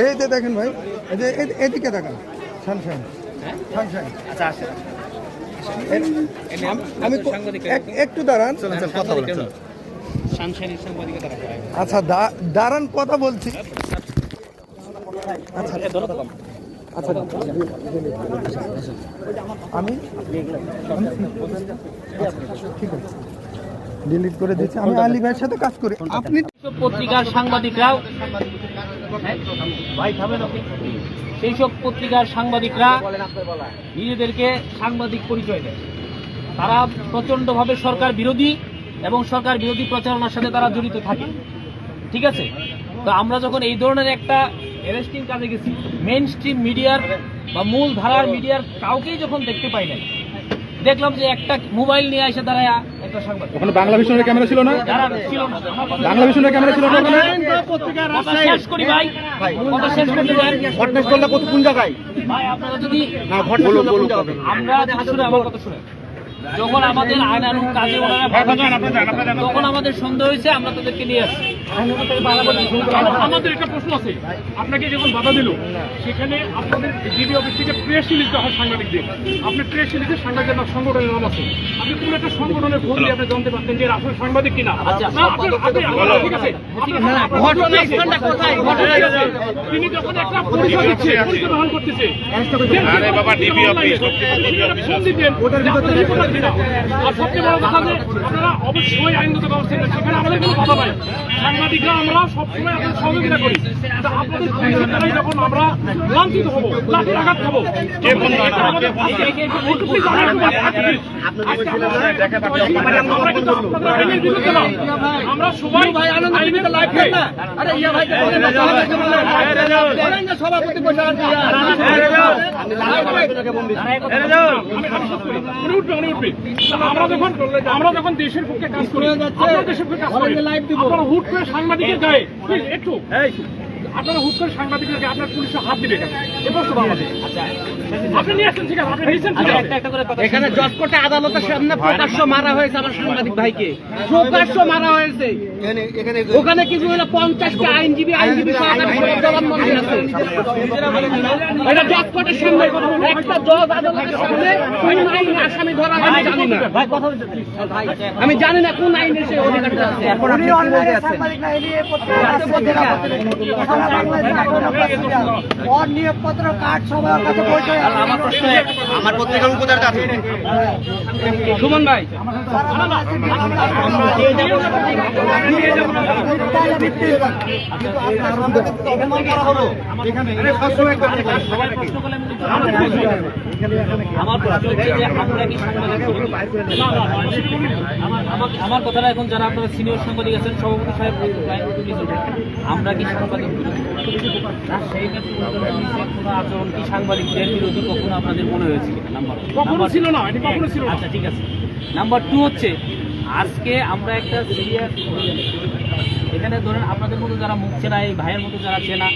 এই যে দেখেন ভাই এই যে এ- এদিকে দেখান হ্যাঁ? সানশাইন আচ্ছা আসে আমি এক- একটু দাঁড়ান। হয় আচ্ছা দা- দাঁড়ান কথা বলছি। আচ্ছা আচ্ছা আমি? ঠিক আছে। ডিলিট করে দিচ্ছি আমি আলী ভাইয়ের সাথে কাজ করি। আপনি পত্রিকার সাংবাদিকরাও হ্যাঁ? ভাই থামেন আপনি। সেই সব পত্রিকার সাংবাদিকরা নিজেদেরকে সাংবাদিক পরিচয় দেয়। তারা প্রচণ্ডভাবে সরকার বিরোধী। এবং সরকার বিরোধী প্রচারণার সাথে তারা জড়িত থাকে। ঠিক আছে? তো আমরা যখন এই ধরনের একটা অ্যারেস্টিং কাজে গেছি মেন স্ট্রিম মিডিয়ার বা মূল ধারার মিডিয়ার কাউকেই যখন দেখতে পাই নাই দেখলাম যে একটা মোবাইল নিয়ে এসে দাঁড়ায় একটা সাংবাদিক। ওখানে বাংলা ভিশনের ক্যামেরা ছিল না? ছিল না। বাংলা ভিশনের ক্যামেরা ছিল না ওখানে? শেষ করি ভাই। কথা শেষ করতে দেন ঘটনাস্থলটা কোন জায়গায়? ভাই আপনারা যদি না ঘটনাস্থলটা আমরা যদি শুনে আমার কথা শুনে যখন আমাদের আইনানুগ কাজে ওনারা তখন আমাদের সন্দেহ হয়েছে আমরা তাদেরকে নিয়ে আসছি আমাদের একটা প্রশ্ন আছে আপনাকে যখন বাধা দিল সেখানে আপনাদের ডিবি অফিস থেকে প্রেস রিলিজ দেওয়া হয় সাংবাদিকদের আপনি প্রেস রিলিজে সাংবাদিকদের নাম সংগঠনের নাম আছে আপনি কোন একটা সংগঠনের ফোন দিয়ে আপনি জানতে পারতেন যে এরা আসলে সাংবাদিক কিনা আচ্ছা, ঠিক আছে। তিনি যখন একটা পরিচয় দিচ্ছে পরিচয় বহন করতেছে রিপোর্টার আর সবচেয়ে বড় কথা যে আপনারা অবশ্যই আইনগত ব্যবস্থা সেখানে আমাদের কোনো কথা নাই। সাংবাদিকরা আমরা সবসময় আপনাদের সহযোগিতা করি। আপনাদের পুলিশের দ্বারাই যখন আমরা লাঞ্ছিত হব লাঠির আঘাত খাব আমরা সবাই আইনের লাইফে আরে ইয়া ভাই। সভাপতি বসে উনি উঠবে উনি উঠবে আমরা যখন আমরা যখন দেশের পক্ষে কাজ করি দেশের পক্ষে কাজ করি আপনারা হুট করে সাংবাদিকের গায়ে একটু। আপনারা হুট করে সাংবাদিকের গায়ে আপনার পুলিশের হাত দিবে কেন? এ প্রশ্ন আমাদের আপনি নিয়ে আসছেন ঠিক আছে আপনি নিয়েছেন ঠিক আছে। একটা একটা করে কথা এখানে জজকোর্টে আদালতের সামনে প্রকাশ্য মারা হয়েছে আমার সাংবাদিক ভাইকে। প্রকাশ্য মারা হয়েছে। ওখানে কিছু হলো পঞ্চাশটা আইনজীবী আইনজীবী জবানবন্দি আছে। এটা জজকোর্টের সামনে একটা জজ আদালতের সামনে কোন আইনে আসামি ধরা আমি জানি না। ভাই কথা বলতে আমি জানি না কোন আইনে সে অধিকারটা আছে। আমরা কি সাংবাদিক করি? আমার আমার আমার কথাটা এখন যারা আপনারা সিনিয়র সাংবাদিক আছেন সভাপতি সাহেব ভাই, আমরা কি সাংবাদিক আচরণ কি সাংবাদিকদের বিরোধী কখনো আপনাদের মনে হয়েছে কিনা নাম্বার কখনো ছিল না, এটা কখনো ছিল আচ্ছা ঠিক আছে। নাম্বার টু হচ্ছে আজকে আমরা একটা সিরিয়াস এখানে ধরেন আপনাদের মতো যারা মুখ চেনা এই ভাইয়ের মতো যারা চেনা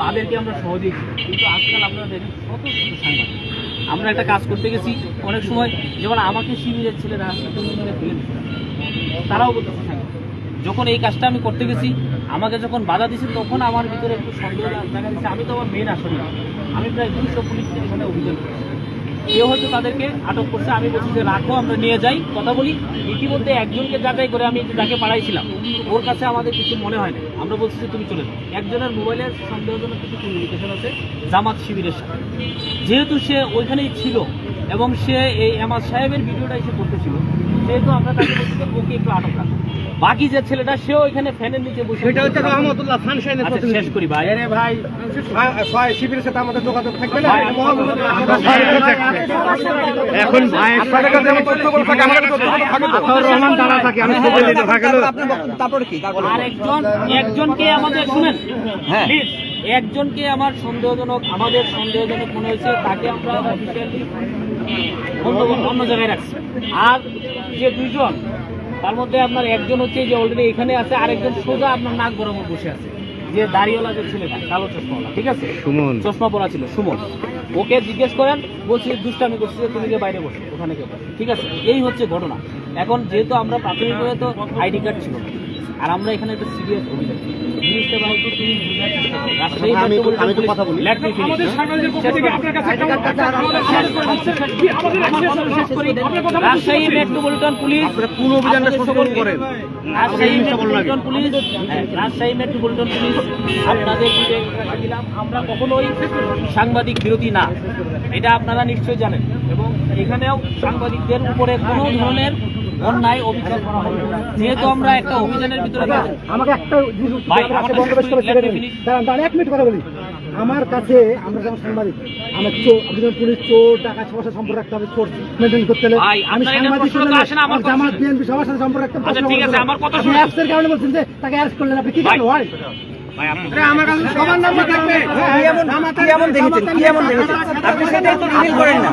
তাদেরকে আমরা সহজেই কিন্তু আজকাল আপনারা দেখেন শত সাংবাদিক। আমরা একটা কাজ করতে গেছি অনেক সময় যেমন আমাকে শিবিরের ছেলেরা তারাও বলতেছে যখন এই কাজটা আমি করতে গেছি আমাকে যখন বাধা দিছে তখন আমার ভিতরে একটু সন্দেহ দেখা দিচ্ছে আমি তো আমার মেন আসলে। আমি প্রায় দুশো পুলিশকে এখানে অভিযোগ কেউ হয়তো তাদেরকে আটক করছে। আমি বলছি যে, রাখো, আমরা নিয়ে যাই। কথা বলি। ইতিমধ্যে একজনকে যাচাই করে আমি যাকে পাড়াইছিলাম ওর কাছে আমাদের কিছু মনে হয় না। আমরা বলছি যে, তুমি চলে যাও। একজনের মোবাইলের সন্দেহজনক কিছু কমিউনিকেশন আছে। জামাত শিবিরের সাথে। যেহেতু সে ওইখানেই ছিল এবং সে এই এমাজ সাহেবের ভিডিওটা এসে করতেছিল, সেহেতু আমরা তাকে বলছি যে, ওকে একটু আটক রাখো। বাকি যে ছেলেটা সেও এখানে ফ্যানের নিচে বসে এটা হচ্ছে রহমতুল্লাহ সানশাইনের আচ্ছা, শেষ করি ভাই। আরে ভাই ভাই শিবিরের সাথে আমাদের যোগাযোগ থাকবে না? ভাই, এখন ভাই আপনাদের কাছে আমার তথ্যগুলো থাকে আমার কাছে তথ্যগুলো থাকে তো। রহমান দাঁড়া থাকে আমি খবর দিতে থাকল আর একজন একজনকে আমাদের শুনেন? হ্যাঁ। প্লিজ একজনকে আমার সন্দেহজনক আমাদের সন্দেহজনক মনে হয়েছে তাকে আমরা অফিসিয়ালি অন্য অন্য জায়গায় রাখছি। আর যে দুইজন তার মধ্যে আপনার একজন হচ্ছে যে অলরেডি এখানে আছে আরেকজন সোজা আপনার নাক বরাবর বসে আছে। যে দাড়িওয়ালা যে ছেলেটা কালো চশমাওয়ালা ঠিক আছে? সুমন। চশমা পরা ছিল সুমন। ওকে জিজ্ঞেস করেন বলছি দুষ্টামি করছি যে তুমি যে বাইরে বসো ওখানে কেউ ঠিক আছে? এই হচ্ছে ঘটনা। এখন যেহেতু আমরা প্রাথমিকভাবে তো আইডি কার্ড ছিল আর আমরা এখানে একটা সিরিয়াস অভিযোগ জিনিসটা করো। রাজশাহী মেট্রোপলিটন পুলিশ- রাজশাহী বলছি। পুলিশ পুরো অভিযানটা আপনাদের করেন। রাজশাহী মেট্রোপলিটন পুলিশ হ্যাঁ, রাজশাহী মেট্রোপলিটন পুলিশ আপনাদের দিলাম আমরা কখনোই সাংবাদিক বিরোধী না এটা আপনারা নিশ্চয়ই জানেন এবং এখানেও সাংবাদিকদের উপরে কোনো ধরনের অন্যায় অভিযোগ করা হবে। না। যেহেতু আমরা একটা অভিযানের ভিতরে আমাকে একটা জিনিস ভাই, আপনার কাছে আমার এক মিনিট কথা বলি। কাছে যেমন সাংবাদিক আমার চোর পুলিশ চোর টাকা সবার সাথে সম্পর্ক রাখতে হবে সোর্স মেনটেন করতে হলে। আমি সাংবাদিক আমার জামাত বিএনপি সবার সাথে সম্পর্ক রাখতে হবে, আচ্ছা, ঠিক আছে, আমার কথা কারণে বলছেন যে তাকে অ্যারেস্ট করলেন আপনি কি জানো হয় আমার কাছে সবার নাম থাকবে এমন দেখেছেন কি এমন দেখেছেন আপনি সেটাই তো রিভিল করেন না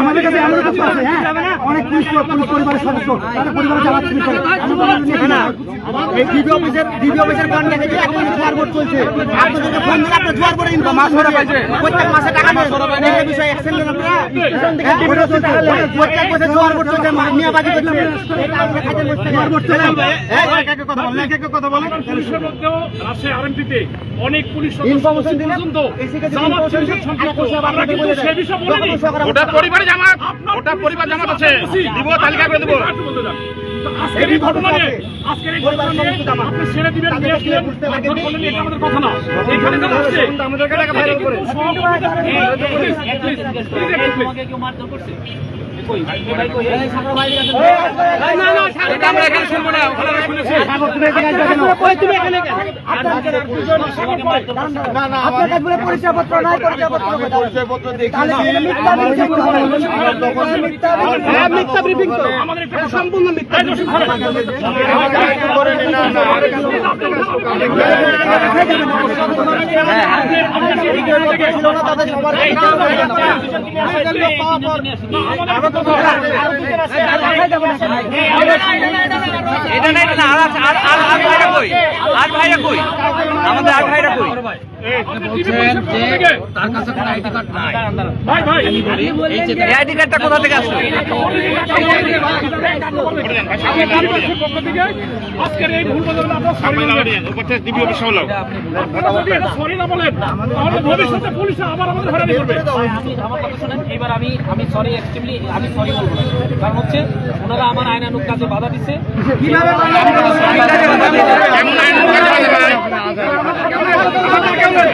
আমাদের কাছে এমন কিছু আছে হ্যাঁ অনেক পুলিশ পুলিশ পরিবারের সদস্য তাদের পরিবারের জামাত করে আমরা বললাম যে না এই ডিবি অফিসের ডিবি অফিসের বন্ড দেখেছি এখন জোয়ার বোর্ড চলছে আপনাদেরকে ফোন দিলে আপনার জোয়ার বোর্ডে ইনকাম মাস ধরে পাইছে প্রত্যেক মাসে টাকা এই বিষয়ে আপনারা চলছে প্রত্যেক মাসে জোয়ার বোর্ড চলছে মিয়াবাজি করছে পুলিশের মধ্যেও রাজশাহী RMP অনেক পুলিশ পর্যন্ত। ওটা পরিবার জামাত। ওটা পরিবার জামাত আছে। দিব তালিকা করে দেবো। আজকের এই ঘটনা নিয়ে আজকের এই ঘটনা নিয়ে আপনি ছেড়ে দিবেন নিয়ে আসলেন। ভোট করলেন এটা আমাদের কথা না। এখানে যারা আছে আমাদেরকে টাকা ভাইরাল করে তোমাকে কেউ মারধর পরিচয়পত্র নাই পরিচয়পত্র মিথ্যা। হ্যাঁ ব্রিফিং তো সম্পূর্ণ মিথ্যা এটা না এটা না, আর আর আর আর ভাইরা কই? আর ভাইরা কই? আমাদের আর ভাইরা কই? ভাই ভাই এই আইডি কার্ডটা কোথা থেকে আসলো? আজকের এই ভুল বদলে আপনারা সরি বলবেন সরি না বলেন তাহলে ভবিষ্যতে পুলিশে আবার আমাদের হয়রানি করবে আমি আমার কথা শোনেন এবার আমি আমি সরি এক্সট্রিমলি আমি সরি বলব না কারণ হচ্ছে ওনারা আমার আইনানুক কাজে বাধা দিচ্ছে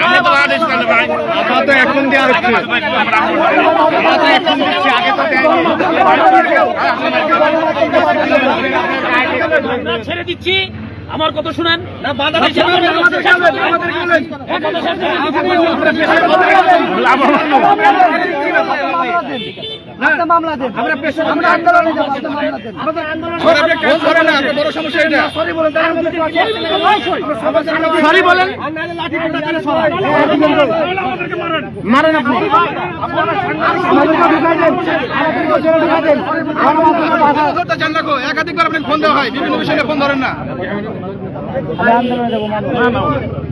আমরা এখন দেওয়া হচ্ছে এখন দিচ্ছি আগে তো আমরা ছেড়ে দিচ্ছি আমার কথা শুনেন একটা মামলা দেন। আমরা পেশা আমরা আন্দোলনে যাব একটা মামলা দেন। আমাদের আন্দোলন বড় সমস্যা এটা। সরি বলেন তার মধ্যে সরি বলেন লাঠি কোটা করে সবাই মারেন মারেন আপনি আমাদেরকে ঢুকাই দেন আমাদেরকে জেলে ঢুকাই দেন গণমাধ্যমে জান রাখো একাধিকবার আপনাকে ফোন দেওয়া হয় বিভিন্ন বিষয়ে ফোন ধরেন না আন্দোলনে যাব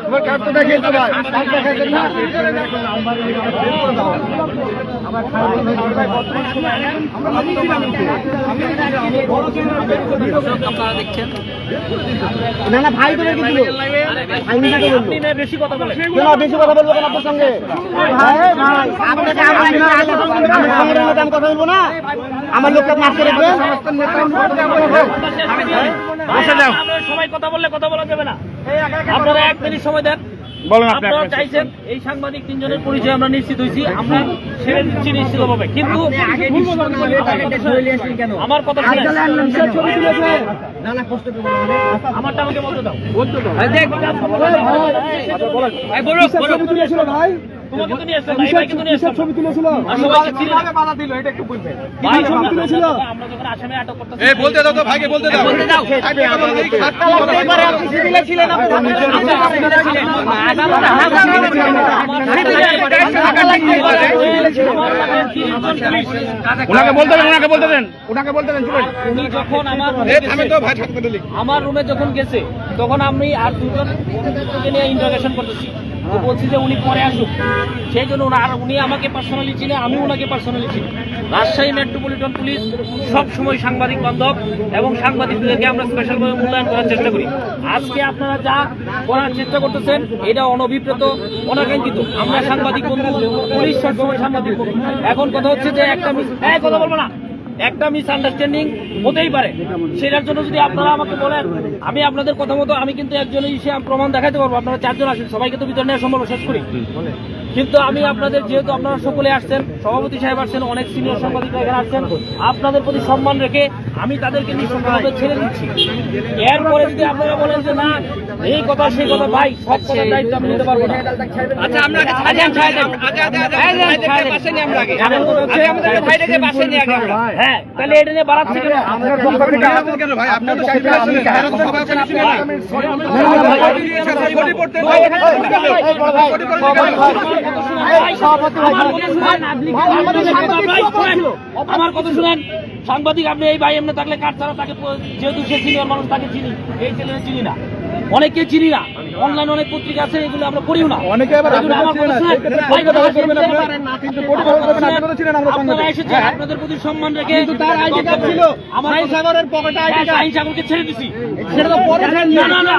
তোমার কার্ড তো দেখিয়েছে ভাই কার্ড দেখাইছেন না। না না, ভাই তোদের কি দিল? বেশি কথা কেন বেশি কথা বলব কেন আপনার সঙ্গে? আমার আমি কথা বলব না? আমার লোকটা আপনি আটকে রাখবেন? বসে সবাই কথা বললে কথা বলা যাবে না আপনারা এক মিনিট সময় দেন আপনারা চাইছেন এই সাংবাদিক তিনজনের পরিচয় আমরা নিশ্চিত হয়েছি আমরা ছেড়ে দিচ্ছি নিশ্চিতভাবে কিন্তু আমার কথা আমারটা আমাকে বলতে দাও বলতে দাও দেখ ভাই বলো বলো ভাই তোমাকে তো নিয়ে আসলাম না, এই ভাইকে তো নিয়ে আসলাম। ছবি তুলেছিল? আর সবাইকে চিনি না। বাধা দিল? এটা একটু বলবেন। ভাই, ছবি আমরা তুলেছিল যখন- আমরা যখন আসামে আটক করতেছি এই বলতে দাও তো ভাইকে বলতে দাও। বলতে দাও। এবারে আপনি সিভিলে ছিলেন। আপনি ওনাকে বলতে দেন ওনাকে বলতে দেন ওনাকে বলতে দেন। যখন আমার আমার রুমে যখন গেছে তখন আমি আর দুজন নিয়ে ইন্টারোগেশন করতেছি। তো বলছি যে উনি পরে আসুক। সেই জন্য আর উনি আমাকে পার্সোনালি চিনে আমি ওনাকে পার্সোনালি চিনি। রাজশাহী মেট্রোপলিটন পুলিশ সব সময় সাংবাদিক বান্ধব এবং সাংবাদিকদেরকে আমরা স্পেশালভাবে মূল্যায়ন করার চেষ্টা করি। আজকে আপনারা যা করার চেষ্টা করতেছেন, এটা অনভিপ্রেত, অনাকাঙ্ক্ষিত। আমরা সাংবাদিক বন্ধু, পুলিশ সবসময় সাংবাদিক বন্ধু। এখন কথা হচ্ছে যে একটা এই কথা বলব না। একটা মিস আন্ডারস্ট্যান্ডিং হতেই পারে। সেটার জন্য যদি আপনারা আমাকে বলেন, আমি আপনাদের কথা মতো, আমি কিন্তু একজন প্রমাণ দেখাতে পারব। আপনারা চারজন আসেন, সবাইকে তো ভিতরে নেওয়া সম্ভব, শেষ করি। কিন্তু আমি আপনাদের যেহেতু আপনারা সকলে আসছেন সভাপতি সাহেব আসছেন অনেক সিনিয়র সাংবাদিকরা এখানে আসছেন আপনাদের প্রতি সম্মান রেখে আমি তাদেরকে নিঃসঙ্গভাবে ছেড়ে দিচ্ছি এরপরে যদি আপনারা বলেন যে না এই কথা সেই কথা ভাই সব কথার দায়িত্ব আমি নিতে পারব না আচ্ছা আমরা হ্যাঁ তাহলে এটা নিয়ে বাড়াচ্ছে কেন আপনার আমার কথা শুনেন। সাংবাদিক আপনি এই ভাই এমনি থাকলে কাঠ ছাড়া তাকে যেহেতু সে সিনিয়র মানুষ, তাকে চিনি। এই ছেলে চিনি না। অনেকে চিনি না অনলাইন অনেক পত্রিকা আছে এগুলো আমরা পড়িও না। অনেকে আবার আপনারা। এসেছেন, হ্যাঁ। আপনাদের প্রতি সম্মান রেখে কিন্তু তার আইডি কার্ড ছিল আমার সাগরের পকেটে আইডি হ্যাঁ, কার্ড শাহিন সাগরকে ছেড়ে দিছি। সেটা তো পরে ফেল না না। না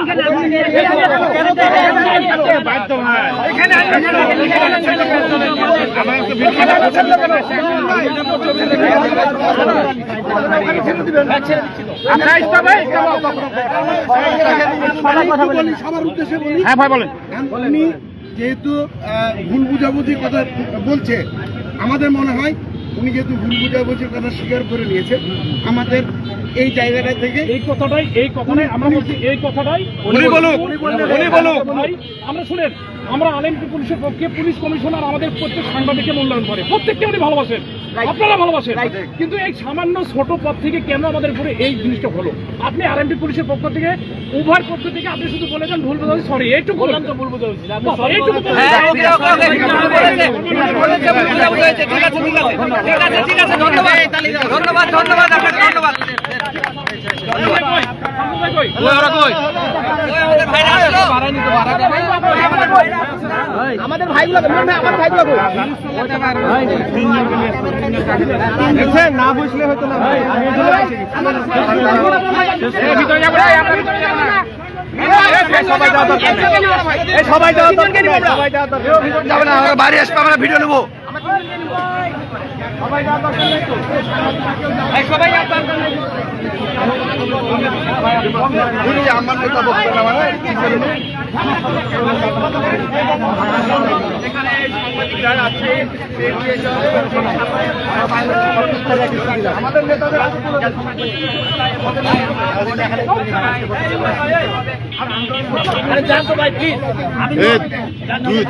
হয় সবার উদ্দেশ্যে বলি। হ্যাঁ ভাই বলেন। উনি যেহেতু ভুল বুঝাবুঝির কথা বলছে আমাদের মনে হয় উনি যেহেতু ভুল বুঝাবুঝির কথা স্বীকার করে নিয়েছে আমাদের এই জায়গাটা থেকে? এই কথাটাই এই কথাটাই আমরা বলছি এই কথাটাই উনি বলুক উনি বলুক। আমরা শুনেন আমরা আলেমপুর পুলিশের পক্ষে পুলিশ কমিশনার আমাদের প্রত্যেক সাংবাদিককে মূল্যায়ন করে। প্রত্যেককে উনি ভালোবাসেন। আপনারা ভালোবাসেন। কিন্তু এই সামান্য ছোট পদ থেকে কেন আমাদের উপরে এই জিনিসটা হলো? আপনি আরএমপি পুলিশের পক্ষ থেকে উভয় পক্ষ থেকে আপনি শুধু বলেছেন ভুল বোঝাচ্ছি সরি এইটুকু বললাম তো ভুল বোঝাচ্ছি। হ্যাঁ ঠিক আছে আছে ধন্যবাদ। ধন্যবাদ ধন্যবাদ আপনাকে আমাদের ভাইগুলো আমার ভাইগুলো না বুঝলে হয়তো না। সবাই যাওয়া দরকার সবাই যাওয়া দরকার। সবাই যাওয়া দরকার। যাব না আমরা বাড়ি আসব আমরা ভিডিও নেব। সবাই যাওয়া দরকার নেই। তো সবাই আমার নেতা বক্তব্য আমাদের নেতাদের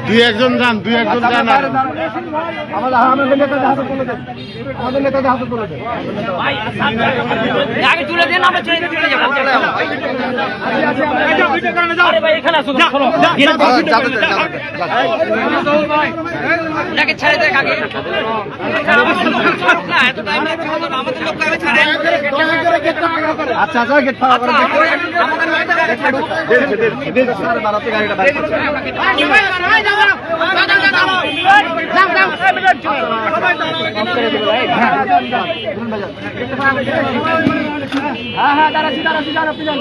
দুই একজন যান দুই একজন যান আমাদের নেতাদের হাতে তুলে দেন আমাদের নেতাদের হাতে তুলে দেন ভাই আগে তুলে দিন আমরা চলে যাব এখানে আসো যাকে ছেড়ে দেখ আগে না এত টাইম লাগছে আমাদের লোক আগে ছাড়ে আচ্ছা আচ্ছা গেট করে হ্যাঁ হ্যাঁ দাঁড়াচ্ছি দাঁড়াচ্ছি যান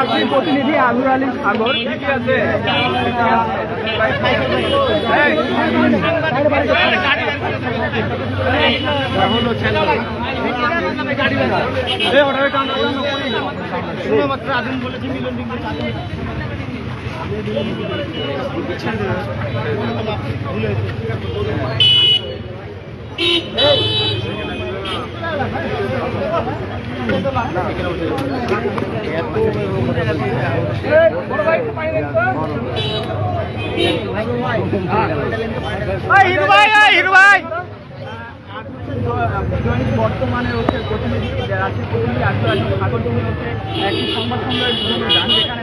আপনি প্রতিনিধি আমির আলী সাগর কাম বলেছি মিলন বর্তমানে হচ্ছে প্রতিনিধি আছে প্রতিনিধি আগ্রহ সাগর জমি হচ্ছে একটি সংবাদ সম্মেলনের জন্য যেখানে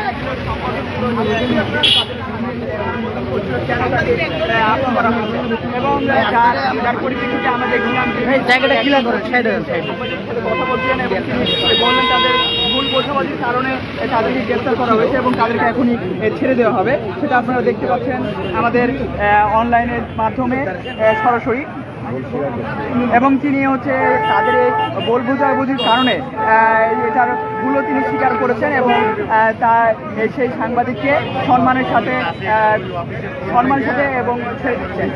এবং জায়গাটা ভুল কারণে তাদেরকে গ্রেফতার করা হয়েছে এবং তাদেরকে এখনই ছেড়ে দেওয়া হবে। সেটা আপনারা দেখতে পাচ্ছেন আমাদের অনলাইনের মাধ্যমে সরাসরি এবং তিনি হচ্ছে তাদের এই বোঝাবুঝির কারণে এটার ভুলও তিনি স্বীকার করেছেন এবং তা সেই সাংবাদিককে সম্মানের সাথে সম্মানের সাথে এবং ছেড়ে দিচ্ছেন।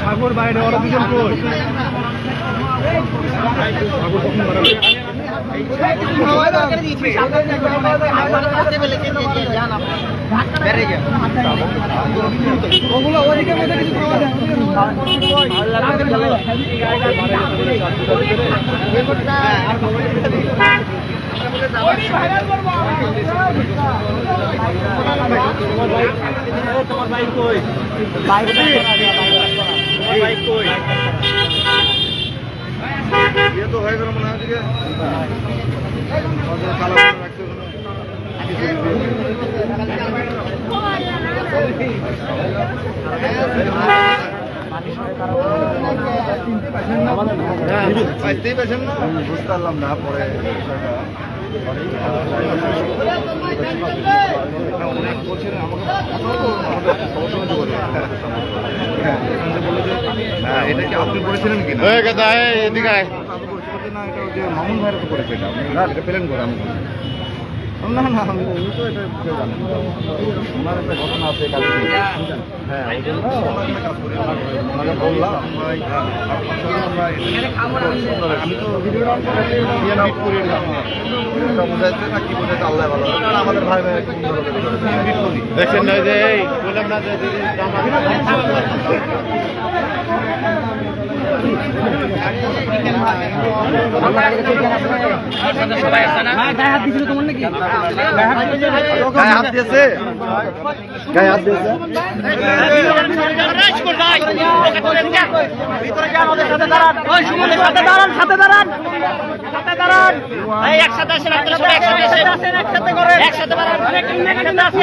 সাগর বাইরে ওরা দুজন কই তো গেল হয় আজকে কালো রাখতে বুঝতেই পারছেন না? বুঝতে পারলাম না, পরে অনেক বলছেন আমাকে সহযোগিতা করে হ্যাঁ এটা কি করেছিলেন কি এদিকে না এটা যে মামুন ভাইয়ের তো করেছে এটা। আপনি না এটা পেলেন করে আমি না না আমি তো এটা কেউ জানেন ওনার একটা ঘটনা আছে কালকে। হ্যাঁ ওই জন্য ওনার একটা কাজ করি। ওনাকে বললাম ভাই আপনার সঙ্গে আমি তো ভিডিও অন করে দিয়ে নাও করে বোঝাইছে না কি বোঝাইছে আল্লাহ ভালো আমাদের ভাই ভাই একটু সুন্দর হবে দেখছেন না যে এই বললাম না? যে গায়ে হাত দিয়েছে। গায়ে হাত দিয়েছে আছি তো আছি আমাদের সভাপতি সাহেব ভূমিকা পালন করেছেন তাকে অসংখ্য ধন্যবাদ আমি যেহেতু এখানে আছি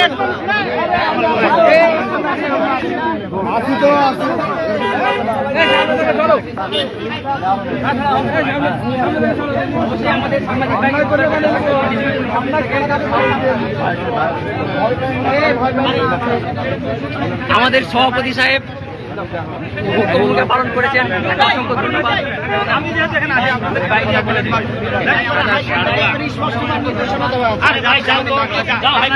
আপনাদের বাইরে বলে দিই আরে ভাই যাও তো যাও হাই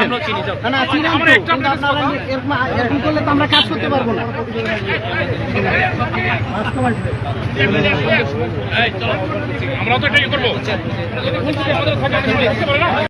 আমরা চিনি যাও। না চিনেন তো কিন্তু আপনারা এরকম এরকম করলে তো আমরা কাজ করতে পারব না। আমরা তো এটাই করব। আমাদের থাকে